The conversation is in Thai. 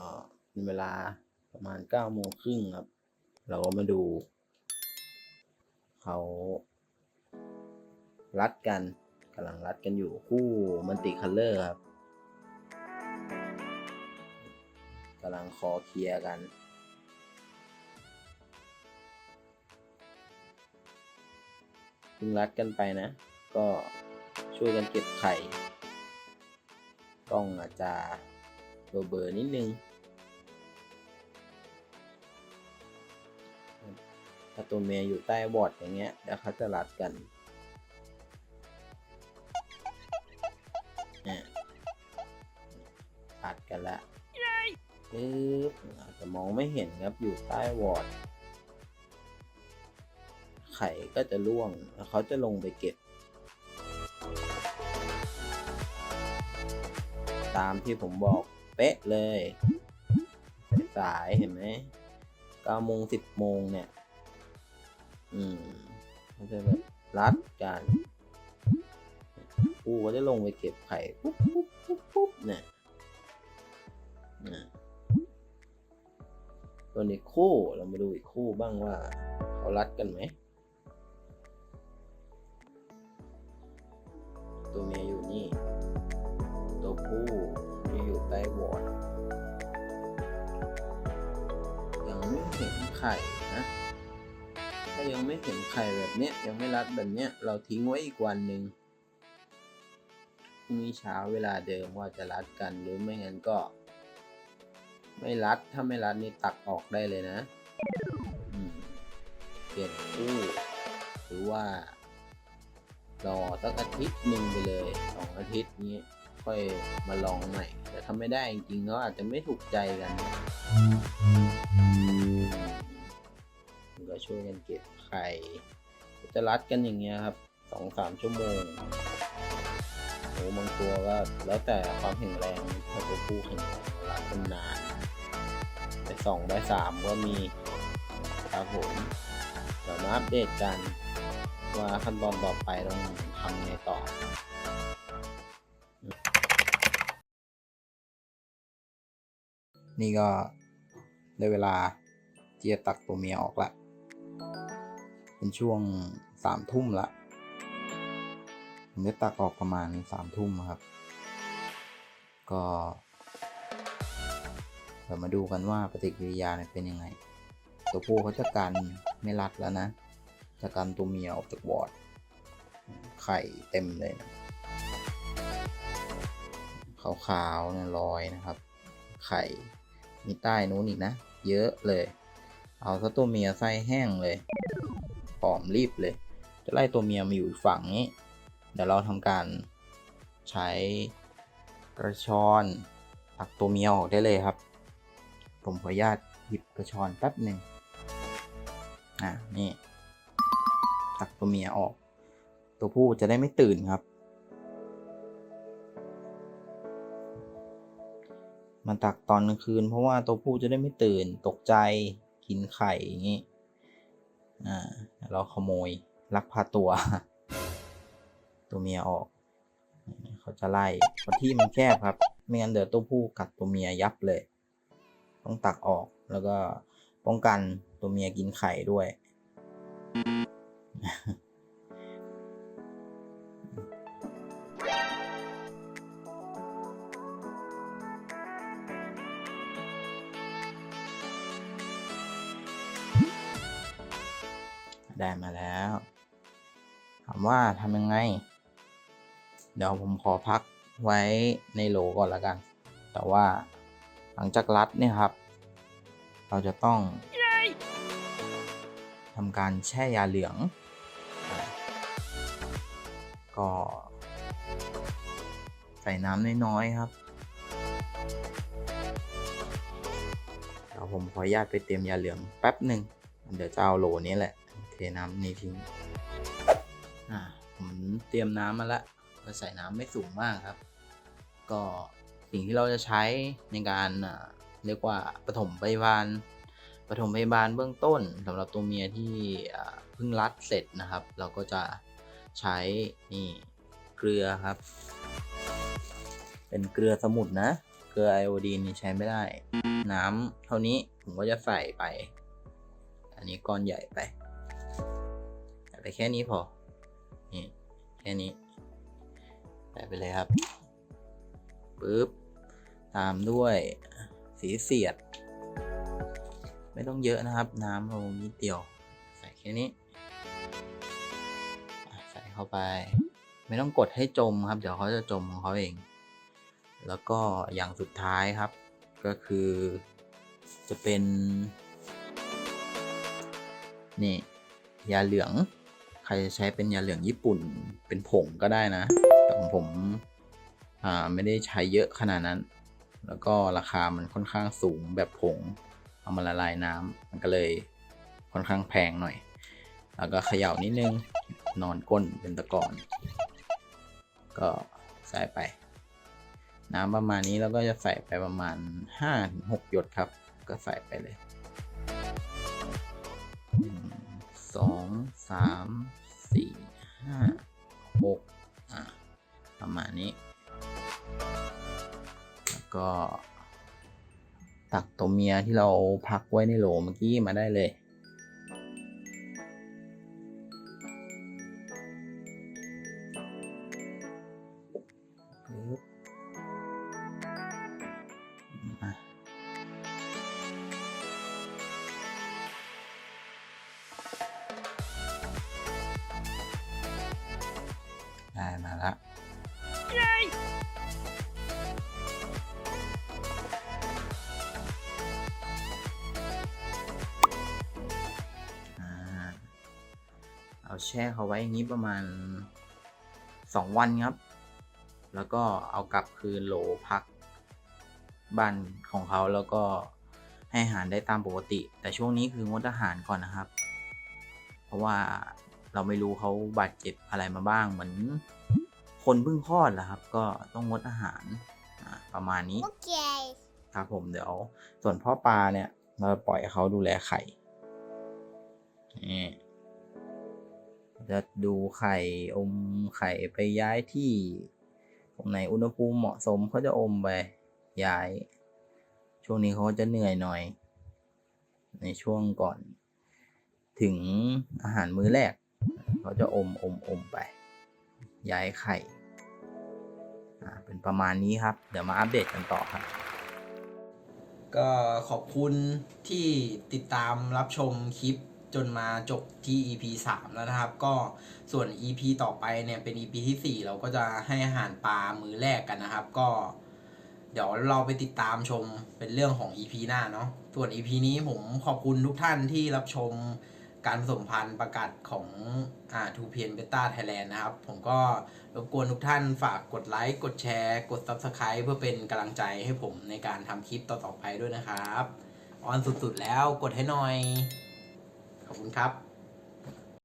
ก็เป็นเวลาประมาณเก้าโมงครึ่งครับ เราก็มาดู เขารัดกันกำลังรัดกันอยู่คู่มันติคัลเลอร์ครับกำลังคอเคลียร์กันพิ่งรัดกันไปนะ ก็ช่วยกันเก็บไข่ กล้องอาจจะเบอร์เบอร์นิดนึง ถ้าตัวเมียอยู่ใต้บอร์ดอย่างเงี้ยแล้วเขาจะรัดกันเนี่ยรัดกันละปึ๊บอาจจะมองไม่เห็นครับอยู่ใต้วอร์ดไข่ก็จะร่วงแล้วเขาจะลงไปเก็บ ตามที่ผมบอกเป๊ะเลย สายๆเห็นไหมเก้าโมงสิบโมงเนี่ย อืมเขาจะแบบรัดกันปูก็จะลงไปเก็บไข่ปุ๊บปุ๊บปุ๊บปุ๊บเนี่ยนะตัวนี้คู่เรามาดูอีกคู่บ้างว่า เขารัดกันไหม ตัวเมียอยู่นี่ ตัวผู้ที่อยู่ใต้วอร์ดยังไม่เห็นไข่นะ ถ้ายังไม่เห็นไข่แบบเนี้ยยังไม่รัดแบบเนี้ยเราทิ้งไว้อีกวันหนึ่งพรุ่งนี้เช้าเวลาเดิมว่าจะรัดกันหรือไม่งั้นก็ ไม่รัดถ้าไม่รัดนี่ตักออกได้เลยนะเปลี่ยนคู่หรือว่ารอสักอาทิตย์หนึ่งไปเลยสองอาทิตย์นี้ค่อยมาลองใหม่แต่ทำไม่ได้จริงๆก็อาจจะไม่ถูกใจกันนก็ ช่วยกันเก็บไข่จะรัดกันอย่างเงี้ยครับสองสามชั่วโมงโอ้บางตัวก็แล้วแต่ความแข็งแรงถ้าตัวผู้แข็งแรงรัดกันนานไปสองไปสามก็มีครับผมเดี๋ยวมาอัปเดตกันว่าขั้นตอนต่อไปต้องทำไงต่อนี่ก็ได้เวลาที่จะตักตัวเมียออกละ เป็นช่วงสามทุ่มละผมได้ตักออกประมาณสามทุ่มครับ ก็เดี๋ยวมาดูกันว่าปฏิกิริยาเป็นยังไง ตัวผู้เขาจะกันไม่รัดแล้วนะจะกันตัวเมียออกจากวอร์ดไข่เต็มเลยนะขาวๆนี่ยลอยนะครับ ไข่มีใต้นู้นอีกนะ เยอะเลย เอาซะตัวเมียไส้แห้งเลย ผอมรีบเลย จะไล่ตัวเมียมาอยู่ฝั่งนี้ เดี๋ยวเราทำการใช้กระชอนตักตัวเมียออกได้เลยครับ ผมขออนุญาตหยิบกระชอนแป๊บหนึ่งอะนี่ตักตัวเมียออก ตัวผู้จะได้ไม่ตื่นครับ มันตักตอนกลางคืนเพราะว่าตัวผู้จะได้ไม่ตื่นตกใจกินไข่อย่างนี้ เราขโมยลักพาตัว ตัวเมียออก เขาจะไล่เพราะที่มันแคบครับ ไม่งั้นเดี๋ยวตัวผู้กัดตัวเมียยับเลย ต้องตักออกแล้วก็ป้องกันตัวเมียกินไข่ด้วย ได้มาแล้ว ถามว่าทำยังไง เดี๋ยวผมขอพักไว้ในโหลก่อนละกัน แต่ว่าหลังจากรัดเนี่ยครับ เราจะต้องทำการแช่ยาเหลือง ก็ใส่น้ำน้อยๆครับเดี๋ยวผมขออนุญาตไปเตรียมยาเหลืองแป๊บหนึ่ง เดี๋ยวจะเอาโหลนี้แหละ น้ำนี้ทิ้งอ่าผมเตรียมน้ำมาล้วก็ใส่น้ำไม่สูงมากครับ ก็สิ่งที่เราจะใช้ในการอ่าเรียกว่าปฐมพยาบาลปฐมพยาบาลเบื้องต้นสำหรับตัวเมียที่เพิ่งรัดเสร็จนะครับ เราก็จะใช้นี่เกลือครับ เป็นเกลือสมุนนะ เกลือไอโอดีนนี่ใช้ไม่ได้ น้ำเท่านี้ผมก็จะใส่ไป อันนี้ก้อนใหญ่ไป ไปแค่นี้พอ นี่แค่นี้ใส่ไปเลยครับปึ๊บ ตามด้วยสีเสียด ไม่ต้องเยอะนะครับ น้ำเรานิดเดียว ใส่แค่นี้ ใส่เข้าไป ไม่ต้องกดให้จมครับ เดี๋ยวเขาจะจมของเขาเอง แล้วก็อย่างสุดท้ายครับ ก็คือจะเป็น นี่ ยาเหลือง รจะใช้เป็นยาเหลืองญี่ปุ่นเป็นผงก็ได้นะ แต่ของผมอ่าไม่ได้ใช้เยอะขนาดนั้น แล้วก็ราคามันค่อนข้างสูงแบบผง เอามาละลายน้ำมันก็เลยค่อนข้างแพงหน่อย แล้วก็เขย่านิดนึงนอนก้นเป็นตะกอน ก็ใส่ไป น้ำประมาณนี้แล้วก็จะใส่ไปประมาณ 5-6 หยดครับ ก็ใส่ไปเลยสอง สามสี่ห้าหกอะประมาณนี้ แล้วก็ ตักตัวเมียที่เราพักไว้ในโหลเมื่อกี้มาได้เลย แช่เขาไว้อย่างนี้ประมาณสองวันครับ แล้วก็เอากลับคืนโหลพักบ้านของเขาแล้วก็ให้อาหารได้ตามปกติ แต่ช่วงนี้คืองดอาหารก่อนนะครับ เพราะว่าเราไม่รู้เขาบาดเจ็บอะไรมาบ้างเหมือนคนเพิ่งคลอดแหละครับ ก็ต้องงดอาหารอ่าประมาณนี้ Okay. ครับผมเดี๋ยวส่วนพ่อปลาเนี่ย เราปล่อยให้เขาดูแลไข่นี่ จะดูไข่อมไข่ไปย้ายที่ตรงไหนอุณหภูมิเหมาะสมเขาจะอมไปย้าย ช่วงนี้เขาจะเหนื่อยหน่อย ในช่วงก่อน ถึงอาหารมื้อแรกเขาจะอมอมอมไป ย้ายไข่เป็นประมาณนี้ครับ เดี๋ยวมาอัปเดตกันต่อครับ ก็ขอบคุณที่ติดตามรับชมคลิป จนมาจบที่ EP 3 แล้วนะครับ ก็ส่วน EP ต่อไปเนี่ยเป็น EP ที่ 4 เราก็จะให้อาหารปลามือแรกกันนะครับ ก็ เดี๋ยวเราไปติดตามชมเป็นเรื่องของ EP หน้าเนาะส่วน EP นี้ผมขอบคุณทุกท่านที่รับชมการผสมพันธุ์ประกาศของอ่าทูเพียนเบต้าไทยแลนด์นะครับ ผมก็รบกวนทุกท่านฝากกดไลค์ กดแชร์ กด Subscribe เพื่อเป็นกำลังใจให้ผมในการทำคลิปต่อๆไปด้วยนะครับ ออนสุดๆแล้วกดให้หน่อย ขอบคุณครับ